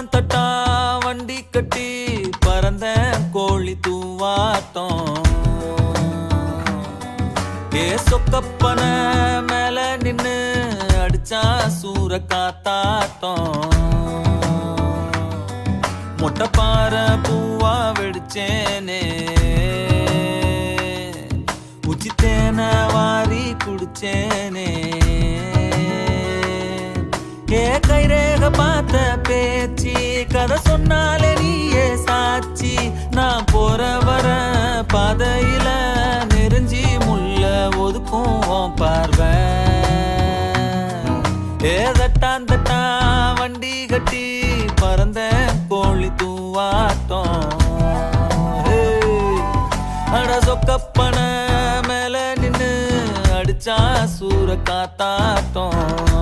தட்டான் தட்டா வண்டி கட்டி பறந்த கோழி தூவாட்டம் ஏ சொக்கப்பன மேல நின்னு அடிச்சா சூற காத்தாட்டம் மொட்டை பாற பூவா வெடிச்சேனே. உச்சித்தேன வாரி குடிச்சேனே. ஏ கைரே பேச்சு. கதை சொன்னாலே நீயே சாட்சி. நான் போற வர பாதையில நெருஞ்சி முள்ள ஒதுக்கும் உன் பார்வை. வண்டி கட்டி பறந்த கோழி தூவாட்டம். அட சொக்கப்பன மேல நின்னு அடிச்சா சூற காத்தாட்டம்.